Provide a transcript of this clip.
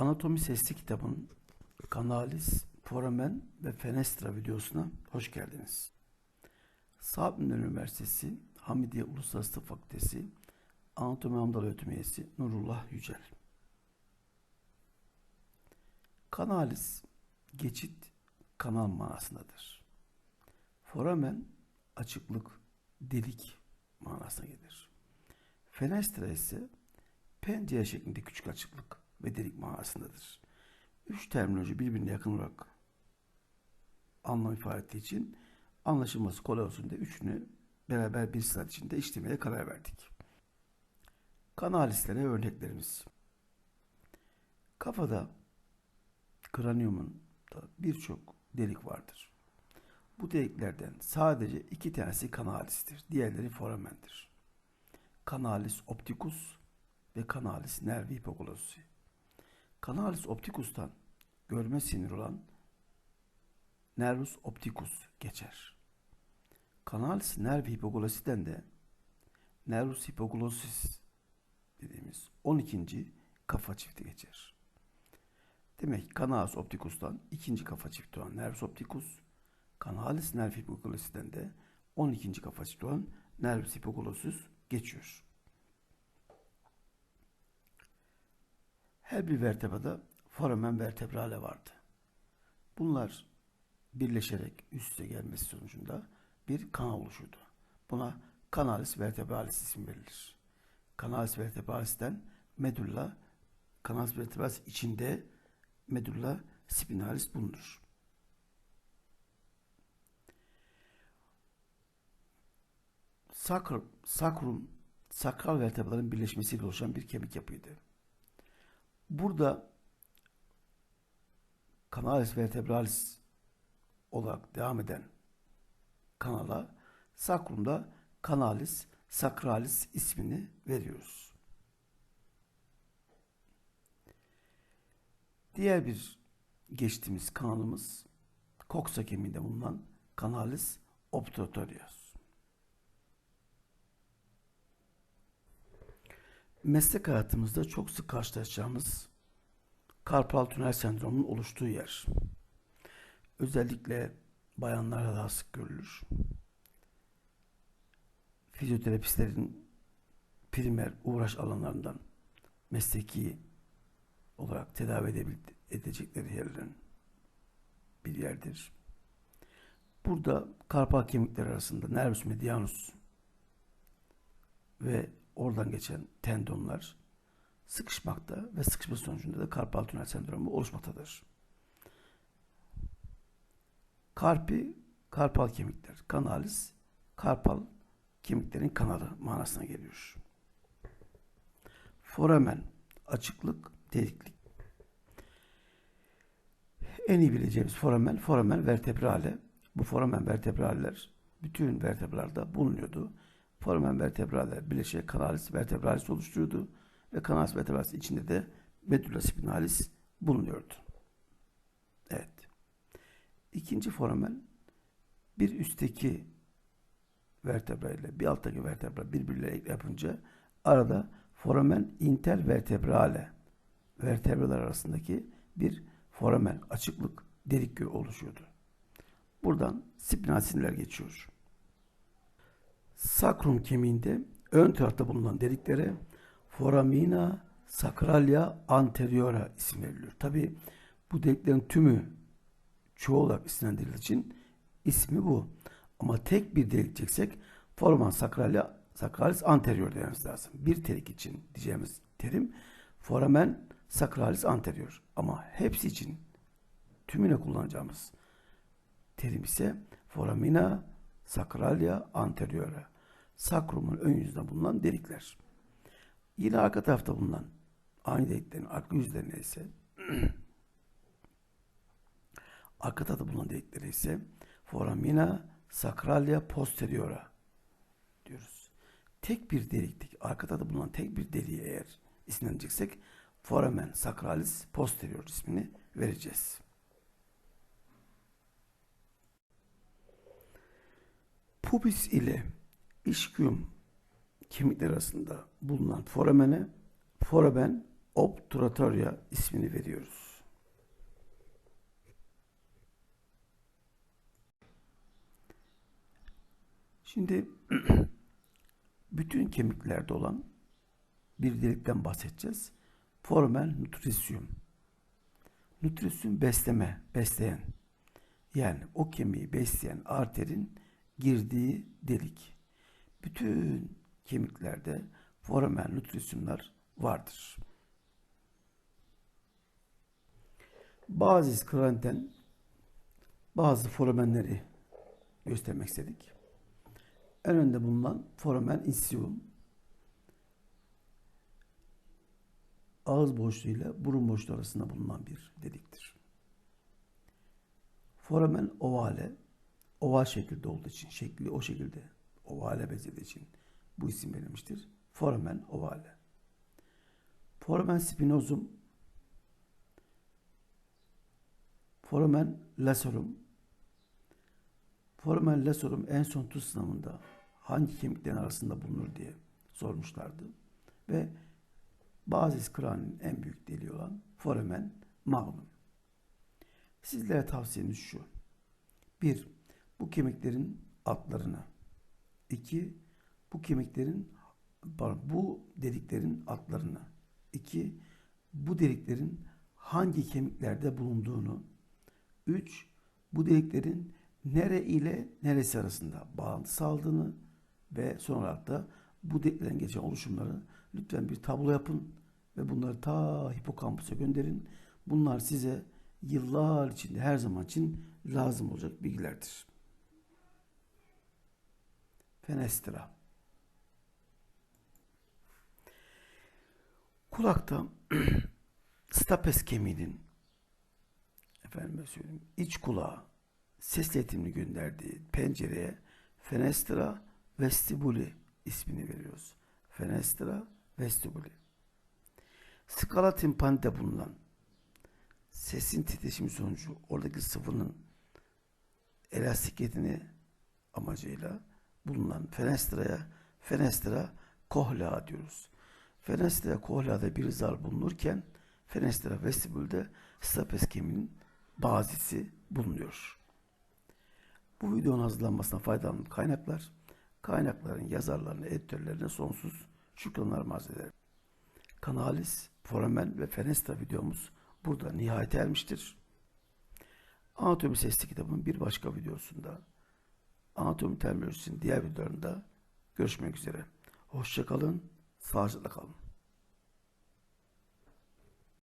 Anatomi Sesli kitabın Kanalis, Foramen ve Fenestra videosuna hoş geldiniz. Sabit Üniversitesi Hamidiye Uluslararası Tıp Fakültesi Anatomi Anadolu Öğretim Üyesi Nurullah Yücel. Kanalis, geçit, kanal manasındadır. Foramen, açıklık, delik manasına gelir. Fenestra ise pencere şeklinde küçük açıklık ve delik manasındadır. Üç terminoloji birbirine yakın olarak anlam ifade ettiği için anlaşılması kolay olsun diye üçünü beraber bir saat içinde işlemeye karar verdik. Kanalislere örneklerimiz. Kafada kranyumun da birçok delik vardır. Bu deliklerden sadece iki tanesi kanalistir. Diğerleri foramendir. Kanalis opticus ve kanalis nervi hipoglossi. Kanalis opticus'tan görme sinir olan nervus opticus geçer. Kanalis nervi hipoglossiden de nervus hipoglossus dediğimiz 12. kafa çifti geçer. Demek ki kanalis opticus'tan ikinci kafa çifti olan nervus opticus, kanalis nervi hipoglossiden de 12. kafa çifti olan nervus hipoglossus geçiyor. Her bir vertebrada foramen vertebrale vardı. Bunlar birleşerek üst üste gelmesi sonucunda bir kanal oluşurdu. Buna kanalis vertebralis isim verilir. Kanalis vertebralis'ten medulla, kanalis vertebralis içinde medulla spinalis bulunur. Sakrum, sakrum sakral vertebraların birleşmesiyle oluşan bir kemik yapıydı. Burada kanalis vertebralis olarak devam eden kanala sakrumda kanalis sakralis ismini veriyoruz. Diğer bir geçtiğimiz kanalımız koksa kemiğinde bulunan kanalis obturatorius. Meslek hayatımızda çok sık karşılaşacağımız karpal tünel sendromunun oluştuğu yer. Özellikle bayanlarda daha sık görülür. Fizyoterapistlerin primer uğraş alanlarından mesleki olarak tedavi edecekleri yerlerin bir yerdir. Burada karpal kemikler arasında nervus medianus ve oradan geçen tendonlar sıkışmakta ve sıkışma sonucunda da karpal tünel sendromu oluşmaktadır. Karpi, karpal kemikler, kanalis, karpal kemiklerin kanalı manasına geliyor. Foramen, açıklık, deliklik. En iyi bileceğimiz foramen, foramen vertebrale. Bu foramen vertebraller bütün vertebralarda bulunuyordu. Foramen vertebraller bileşerek kanalis vertebralis oluşturuyordu ve kanalis vertebralis içinde de medulla spinalis bulunuyordu. Evet. İkinci foramen bir üstteki vertebra ile bir alttaki vertebra birbirleriyle yapınca arada foramen intervertebrale vertebralar arasındaki bir foramen açıklık delik oluşuyordu. Buradan spinal sinirler geçiyor. Sakrum kemiğinde ön tarafta bulunan deliklere foramina sacralia anteriora isim veriliyor. Tabi bu deliklerin tümü çoğu olarak isimlendirildiği için ismi bu. Ama tek bir delik çeksek foramen sacralia sacralis anterior dememiz lazım. Bir delik için diyeceğimiz terim foramen sacralis anterior. Ama hepsi için tümüne kullanacağımız terim ise foramina sacralia anteriora. Sakrumun ön yüzünde bulunan delikler. Yine arka tarafta bulunan aynı deliklerin arka yüzlerine ise arka tarafta bulunan delikleri ise foramina sacralia posteriora diyoruz. Tek bir deliktik, arka tarafta bulunan tek bir deliğe eğer isimleneceksek foramen sacralis posterior ismini vereceğiz. Pubis ile ischium kemikler arasında bulunan foramene foramen obturatoria ismini veriyoruz. Şimdi bütün kemiklerde olan bir delikten bahsedeceğiz. Foramen nutritium. Nutritium besleme, besleyen. Yani o kemiği besleyen arterin girdiği delik. Bütün kemiklerde foramen nutritiumlar vardır. Bazı kranten bazı foramenleri göstermek istedik. En önde bulunan foramen insium ağız boşluğuyla burun boşluğu arasında bulunan bir deliktir. Foramen ovale oval şekilde olduğu için, şekli o şekilde ovale bezeli için bu isim verilmiştir. Formen ovale. Formen spinosum Foramen lasorum. Foramen lasorum en son tuz sınavında hangi kemiklerin arasında bulunur diye sormuşlardı. Ve bazis kraninin en büyük deliği olan foramen magnum. Sizlere tavsiyemiz şu. bir, Bu kemiklerin altlarına 2. Bu kemiklerin bu deliklerin adlarını. 2. Bu deliklerin hangi kemiklerde bulunduğunu. 3. Bu deliklerin nere ile neresi arasında bağlantı sağladığını ve son olarak da bu deliklerden geçen oluşumları lütfen bir tablo yapın ve bunları ta hipokampusa gönderin. Bunlar size yıllar içinde her zaman için lazım olacak bilgilerdir. Fenestra. Kulakta stapes kemiğinin efendime söyleyeyim iç kulağa ses iletimini gönderdiği pencereye fenestra vestibuli ismini veriyoruz. Fenestra vestibuli. Skala timpanide bulunan sesin titreşimi sonucu oradaki sıvının elastikiyetini amacıyla bulunan fenestraya fenestra kohlea diyoruz. Fenestra kohlada bir zar bulunurken fenestra vestibülde stapes kemiğinin bazisi bulunuyor. Bu videonun hazırlanmasına faydalı kaynaklar, kaynakların yazarlarına, editörlerine sonsuz şükranlar arz ederim. Kanalis, foramen ve fenestra videomuz burada nihayete ermiştir. Anatomi Sesli kitabın bir başka videosunda anatomi terminolojisinin diğer videolarında görüşmek üzere. Hoşçakalın, sağlıcakla kalın.